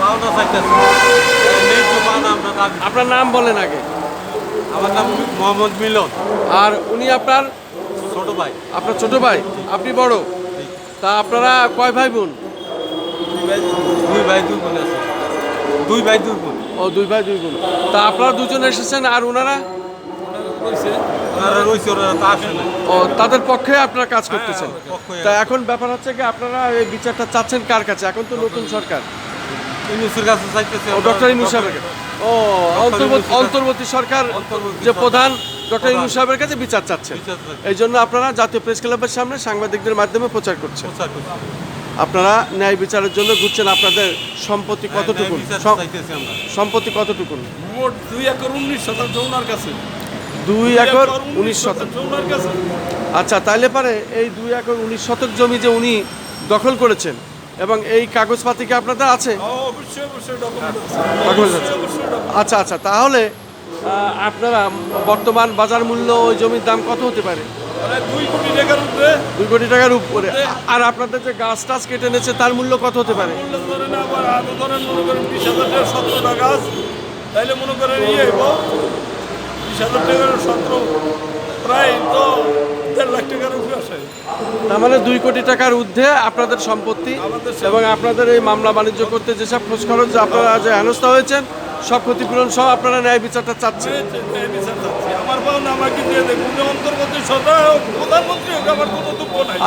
পাওনা চাইতেছে। ন্যায্য পাওনা আমরা দাবি আপনার নাম বলেন আগে। আমার নাম মোহাম্মদ মিলন। আর উনি আপনার? ছোট ভাই। আপনার ছোট ভাই? আপনি বড়? তা আপনারা কয় ভাই বোন? দুই ভাই দুই বোন আছে। দুই ভাই দুই বোন। ও দুই ভাই দুই বোন। তা আপনারা দুজন এসেছেন আর ওনারা ও তাদের পক্ষে আপনারা কাজ করতেছেন। তা এখন ব্যাপার হচ্ছে কি আপনারা এই বিচারটা চাচ্ছেন কার কাছে? এখন তো নতুন সরকার। ইউনুসের কাছে চাইতেছে ও ডক্টর ইনু সাহেবের ও অন্তর্বর্তী সরকার যে প্রধান ডক্টর প্রধান। ইনু সাহেবের কাছে বিচার চাচ্ছেন। এই জন্য আপনারা জাতীয় প্রেস ক্লাবের সামনে সাংবাদিকদের মাধ্যমে প্রচার করছেন। আপনারা ন্যায় বিচারের জন্য ঘুরছেন আপনাদের সম্পত্তি কতটুকু চাইতেছি আমরা। সম্পত্তি কতটুকু মোট দুই একর উনিশ শতাংশ ওনার কাছে। দুই একর উনিশ শতক আচ্ছা তাইলে পারে এই দুই একর উনিশ শতক জমি যে উনি দখল করেছেন এবং এই কাগজপাতি কি আপনাদের আছে? আচ্ছা আচ্ছা তাহলে আপনারা বর্তমান বাজার মূল্য ওই জমির দাম কত হতে পারে? মানে দুই কোটি টাকার উপরে। আর আপনাদের যে গাছ টাছ কেটে নিয়েছে তার মূল্য কত হতে পারে? তাইলে মনে করেন ইয়ে বিশ হাজার টাকার সতেরো। প্রায় তো দেড় লাখ টাকার উপরে আসে মানে দুই কোটি টাকার ঊর্ধ্বে আপনাদের সম্পত্তি এবং আপনাদের এই মামলা বাণিজ্য করতে যেসব খোঁজ খরচ আপনারা যে হেনস্থা হয়েছেন সব ক্ষতিপূরণ সহ আপনারা ন্যায় বিচারটা চাচ্ছেন।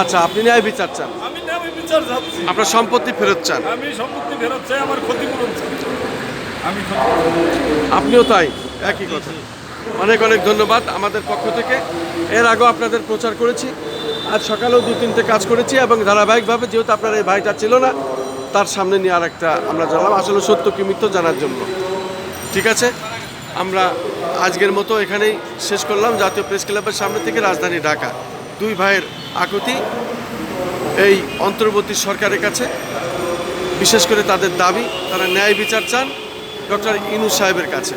আচ্ছা আপনি ন্যায় বিচার চান। আপনার সম্পত্তি ফেরত চান। আমি সম্পত্তি ফেরত চাই আমার ক্ষতিপূরণ আমি ক্ষতিপূরণ আপনিও তাই একই কথা। অনেক অনেক ধন্যবাদ আমাদের পক্ষ থেকে। এর আগেও আপনাদের প্রচার করেছি। আজ সকালেও দু তিনটে কাজ করেছি এবং ধারাবাহিকভাবে যেহেতু আপনার এই ভাইটা ছিল না, তার সামনে নিয়ে আর একটা আমরা জানলাম। আসলে সত্য কি মিথ্য জানার জন্য। ঠিক আছে? আমরা আজকের মতো এখানেই শেষ করলাম। জাতীয় প্রেস ক্লাবের সামনে থেকে রাজধানী ঢাকা। দুই ভাইয়ের আকুতি এই অন্তর্বর্তী সরকারের কাছে। বিশেষ করে তাদের দাবি, তারা ন্যায় বিচার চান। ডক্টর ইনু সাহেবের কাছে।